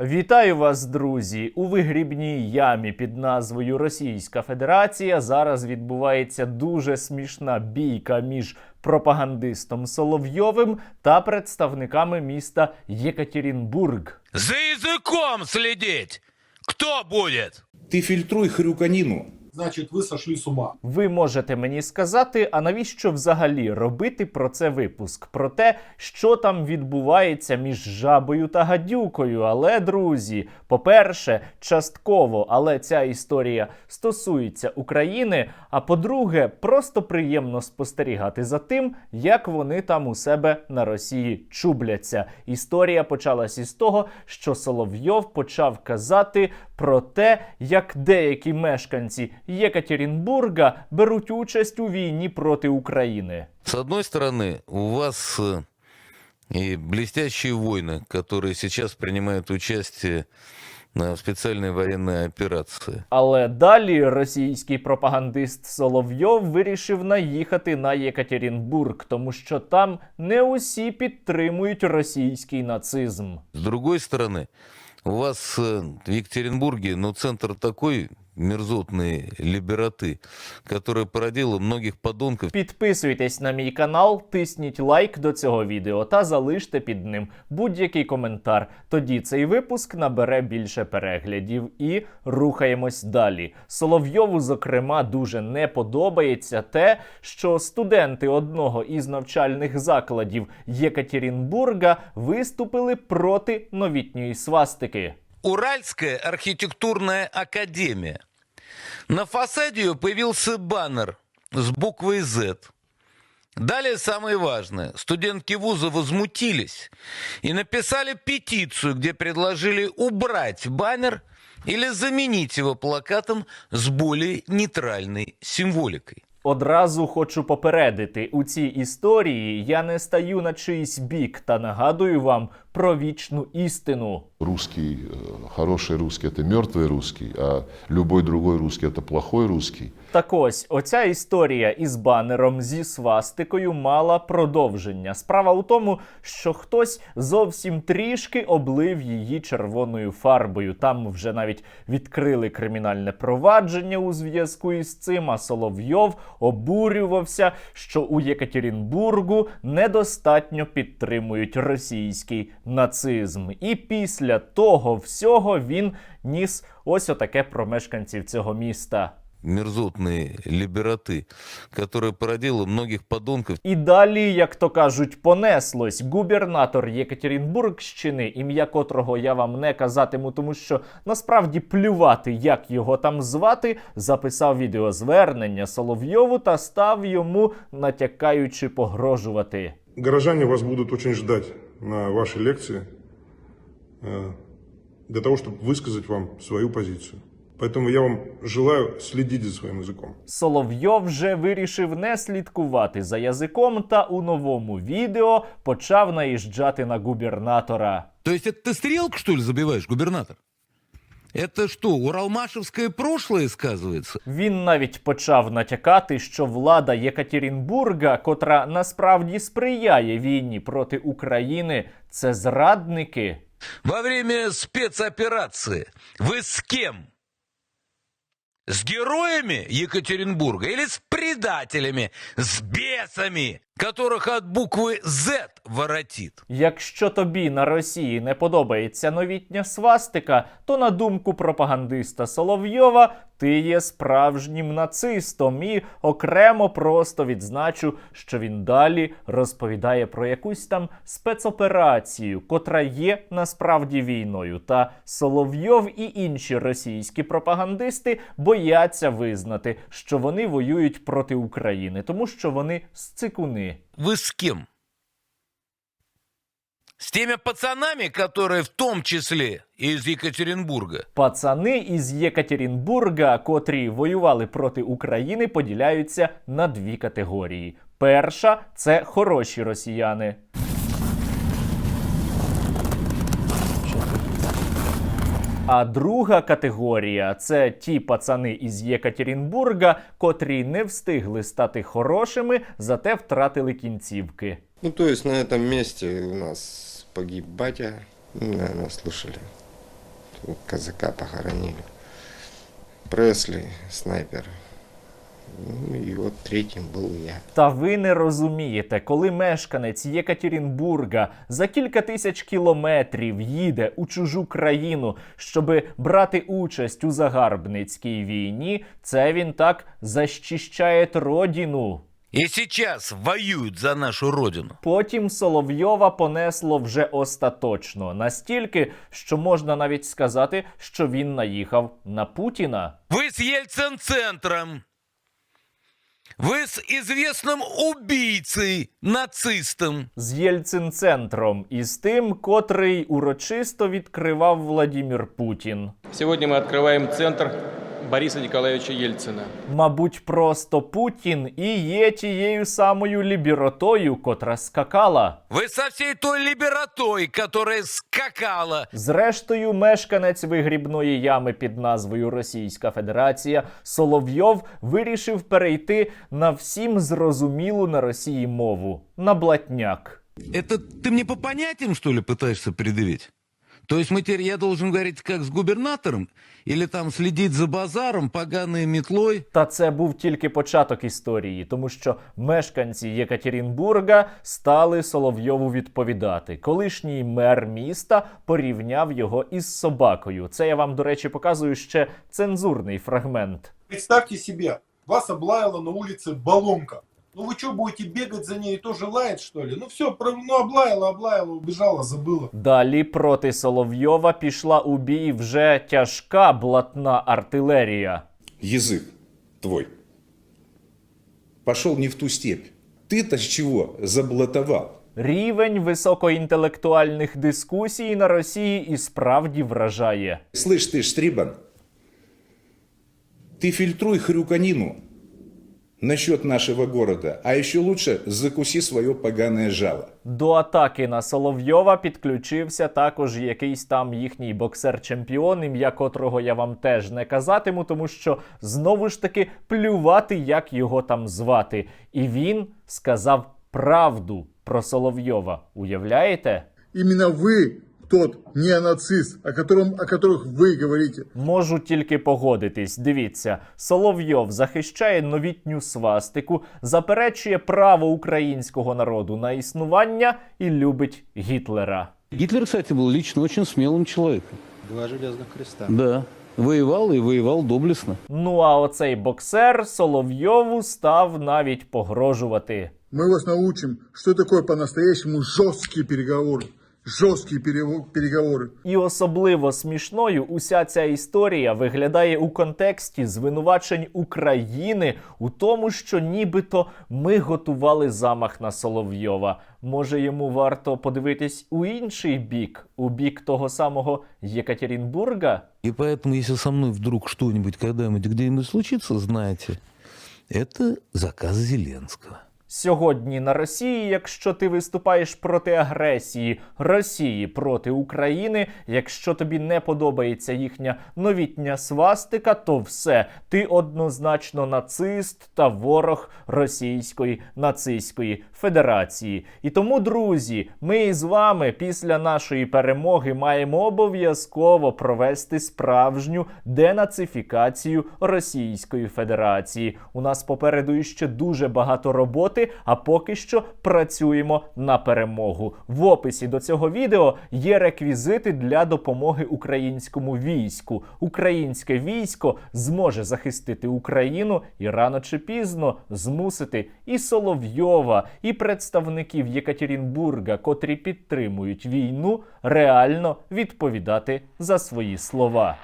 Вітаю вас, друзі! У вигрібній ямі під назвою Російська Федерація зараз відбувається дуже смішна бійка між пропагандистом Соловйовим та представниками міста Єкатерінбург. За язиком слідіть! Кто буде? Ти фільтруй хрюканину. Значит, вы сошли с ума. Ви можете мені сказати, а навіщо взагалі робити про це випуск? Про те, що там відбувається між жабою та гадюкою. Але, друзі, по-перше, частково, але ця історія стосується України. А по-друге, просто приємно спостерігати за тим, як вони там у себе на Росії чубляться. Історія почалась із того, що Соловйов почав казати про те, як деякі мешканці Єкатерінбурга беруть участь у війні проти України. С одной стороны, у вас э, и блестящие воины, которые сейчас принимают участие э, в специальной военной операции. Але далі російський пропагандист Соловйов вирішив наїхати на Єкатерінбург, тому що там не усі підтримують російський нацизм. С другой стороны, у вас э, в Екатеринбурге, ну, центр такой мерзотной либераты, которая породила многих подонков. Підписуйтесь на мій канал, тисніть лайк до цього відео та залиште під ним будь-який коментар. Тоді цей випуск набере більше переглядів і рухаємось далі. Соловйову, зокрема, дуже не подобається те, що студенти одного із навчальних закладів Єкатерінбурга виступили проти новітньої свастики. Уральская архитектурная академия. На фасаде ее появился баннер с буквой «Z». Далее самое важное. Студентки вуза возмутились и написали петицию, где предложили убрать баннер или заменить его плакатом с более нейтральной символикой. Одразу хочу попередити, у цій історії я не стаю на чийсь бік та нагадую вам про вічну істину. Русский, э, хороший русский – это мертвый русский, а любой другой русский – это плохой русский. Так ось, оця історія із банером зі свастикою мала продовження. Справа у тому, що хтось зовсім трішки облив її червоною фарбою. Там вже навіть відкрили кримінальне провадження у зв'язку із цим. А Соловйов обурювався, що у Єкатерінбургу недостатньо підтримують російський нацизм. І після того всього він ніс ось отаке про мешканців цього міста. мерзотные либераты, которая породила многих подонков. І далі, як то кажуть, понеслось губернатор Єкатерінбургщини, ім'я котрого я вам не казатиму, тому що насправді плювати, як його там звати, записав відеозвернення Соловйову та став йому натякаючи погрожувати. Горожане вас будут очень ждать на вашей лекции э, для того, чтобы высказать вам свою позицию. Поэтому я вам желаю следить за своим языком. Соловйов вже вирішив не слідкувати за язиком та у новому відео почав наїжджати на губернатора. То есть это ты стрелку, что ли, забиваешь, губернатор? Это что, уралмашевское прошлое сказывается? Він навіть почав натякати, що влада Єкатерінбурга, котра насправді сприяє війні проти України, це зрадники. Во время спецоперации вы с кем? С героями Екатеринбурга или с предателями, с бесами, которых от буквы Z воротит? Якщо тобі на Росії не подобається новітня свастика, то на думку пропагандиста Соловйова, ти є справжнім нацистом і окремо просто відзначу, що він далі розповідає про якусь там спецоперацію, котра є насправді війною. Та Соловйов і інші російські пропагандисти бояться визнати, що вони воюють проти України, тому що вони сцикуни. Вы с кем? С теми пацанами, которые в том числе из Екатеринбурга. Пацани із Єкатерінбурга, котрі воювали проти України, поділяються на дві категорії. Перша це хороші росіяни. А друга категорія це ті пацани із Єкатерінбурга, котрі не встигли стати хорошими, зате втратили кінцівки. Ну, то есть на этом месте у нас погиб батя, ну, наверное, слышали. казака похоронили. Пресли, снайпер. Ну и вот третьим был я. Та ви не розумієте, коли мешканець Єкатерінбурга за кілька тисяч кілометрів їде у чужу країну, щоби брати участь у загарбницькій війні, це він так защищає родину. И сейчас воюют за нашу родину. Потім Соловйова понесло вже остаточно, настільки, що можна навіть сказати, що він наїхав на Путіна. Вы с Ельцин-центром. Вы с известным убийцей, нацистом. з Єльцин-центром і з тим, котрий урочисто відкривав Владімір Путін. Сегодня мы открываем центр Бориса Николаевича Ельцина. Мабуть, просто Путін і є тією самою ліберотою, котра скакала. Вы со всей той либеротой, которая скакала. Зрештою, мешканець вигрібної ями під назвою Російська Федерація Соловйов вирішив перейти на всім зрозумілу на Росії мову на блатняк. Это ты мне по понятиям, что ли, пытаешься предъявить? То есть мы теперь, я должен говорить как с губернатором? Или там следить за базаром, поганой метлой? Та це був тільки початок історії, тому що мешканці Єкатерінбурга стали Соловйову відповідати. Колишній мер міста порівняв його із собакою. Це я вам, до речі, показую ще цензурний фрагмент. Представьте себе, вас облаяла на улице баллонка. Ну вы что, будете бегать за ней и тоже лаять, что ли? Ну все, ну облаяла, облаяла, убежала, забыла. Далі проти Соловйова пішла у бій вже тяжка блатна артилерія. Язык твой пошел не в ту степь. Ты-то с чего заблатовал? Рівень високоінтелектуальних дискусій на Росії і справді вражає. Слышь ты, Штрибан, ты фильтруй хрюканину насчет нашего города, а еще лучше закуси свое поганое жало. До атаки на Соловйова підключився також якийсь там їхній боксер-чемпіон, ім'я котрого я вам теж не казатиму, тому що знову ж таки плювати, як його там звати. І він сказав правду про Соловйова. Уявляєте? Именно вы тот неонацист, о, котором, о которых вы говорите. Можу тільки погодитись. Дивіться, Соловйов захищає новітню свастику, заперечує право українського народу на існування і любить Гітлера. Гитлер, кстати, был лично очень смелым человеком. Два железных креста. Да. Воевал и воевал доблестно. Ну а оцей боксер Соловйову став навіть погрожувати. Мы вас научим, что такое по-настоящему жесткие переговоры. Жесткие перево- переговоры. І особливо смішною уся ця історія виглядає у контексті звинувачень України у тому, що нібито ми готували замах на Соловйова. Може, йому варто подивитись у інший бік, у бік того самого Єкатерінбурга? И поэтому, если со мной вдруг что-нибудь когда-нибудь где-нибудь случится, знайте, это заказ Зеленского. Сьогодні на Росії, якщо ти виступаєш проти агресії Росії проти України, якщо тобі не подобається їхня новітня свастика, то все ти однозначно нацист та ворог Російської нацистської Федерації. І тому, друзі, ми з вами після нашої перемоги маємо обов'язково провести справжню денацифікацію Російської Федерації. У нас попереду іще дуже багато роботи, а поки що працюємо на перемогу. В описі до цього відео є реквізити для допомоги українському війську. Українське військо зможе захистити Україну і рано чи пізно змусити і Соловйова, і представників Єкатерінбурга, котрі підтримують війну, реально відповідати за свої слова.